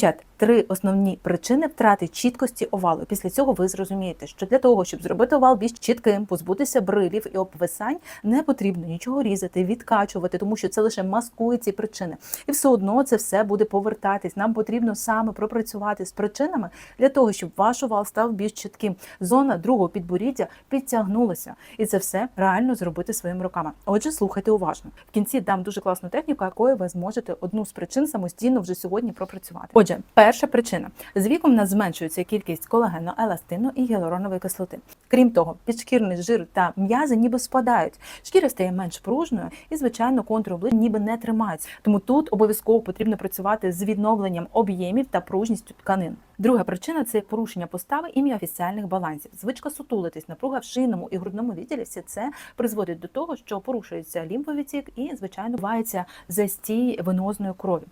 Chat. Три основні причини втрати чіткості овалу. Після цього ви зрозумієте, що для того, щоб зробити овал більш чітким, позбутися брилів і обвисань, не потрібно нічого різати, відкачувати, тому що це лише маскує ці причини. І все одно це все буде повертатись. Нам потрібно саме пропрацювати з причинами для того, щоб ваш овал став більш чітким. Зона другого підборіддя підтягнулася, і це все реально зробити своїми руками. Отже, слухайте уважно. В кінці дам дуже класну техніку, якою ви зможете одну з причин самостійно вже сьогодні пропрацювати. Отже, перша причина з віком в нас зменшується кількість колагену, еластину і гіалуронової кислоти. Крім того, підшкірний жир та м'язи ніби спадають. Шкіра стає менш пружною і, звичайно, контур обличчя ніби не тримаються. Тому тут обов'язково потрібно працювати з відновленням об'ємів та пружністю тканин. Друга причина це порушення постави і міофіціальних балансів. Звичка сутулитись, напруга в шийному і грудному відділі. Все це призводить до того, що порушується лімфовідтік і, звичайно, бувається застій венозної крові.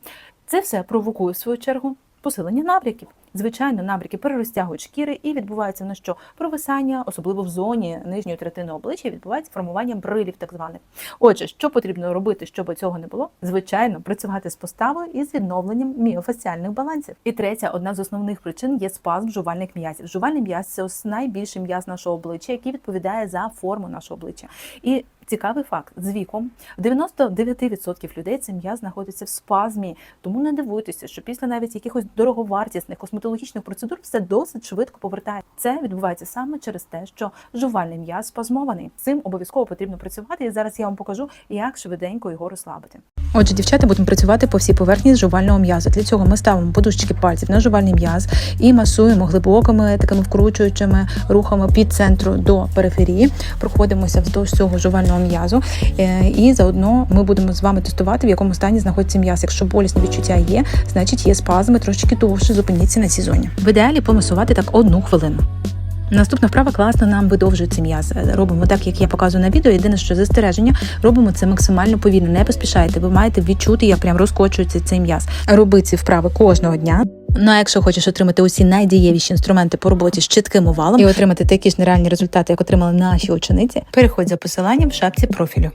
Це все провокує в свою чергу посилення набряків. Звичайно, набряки перерозтягують шкіри і відбувається на що провисання, особливо в зоні нижньої третини обличчя, відбувається формування брилів, так званих. Отже, що потрібно робити, щоб цього не було? Звичайно, працювати з поставою і з відновленням міофасціальних балансів. І третя, одна з основних причин є спазм жувальних м'язів. Жувальний м'яз це ось найбільший м'яз нашого обличчя, який відповідає за форму нашого обличчя. І Цікавий факт з віком 99% людей цей м'яз знаходиться в спазмі. Тому не дивуйтеся, що після навіть якихось дороговартісних косметологічних процедур все досить швидко повертає. Це відбувається саме через те, що жувальний м'яз спазмований. Цим обов'язково потрібно працювати. І зараз я вам покажу, як швиденько його розслабити. Отже, дівчата будемо працювати по всій поверхні жувального м'язу. Для цього ми ставимо подушечки пальців на жувальний м'яз і масуємо глибокими такими вкручуючими рухами від центру до периферії. Проходимося вздовж цього жувального м'язу. Е, І заодно ми будемо з вами тестувати, в якому стані знаходиться м'яз. Якщо болісне відчуття є, значить є спазми, трошечки довше зупиніться на цій зоні. В ідеалі помасувати так одну хвилину. Наступна вправа класно нам видовжується м'яз. Робимо так, як я показую на відео. Єдине, що застереження, робимо це максимально повільно. Не поспішайте. Ви маєте відчути, як прям розкочується цей м'яз. Роби ці вправи кожного дня. Ну а якщо хочеш отримати усі найдієвіші інструменти по роботі з чітким овалом і отримати такі ж нереальні результати, як отримали наші учениці, переходь за посиланням в шапці профілю.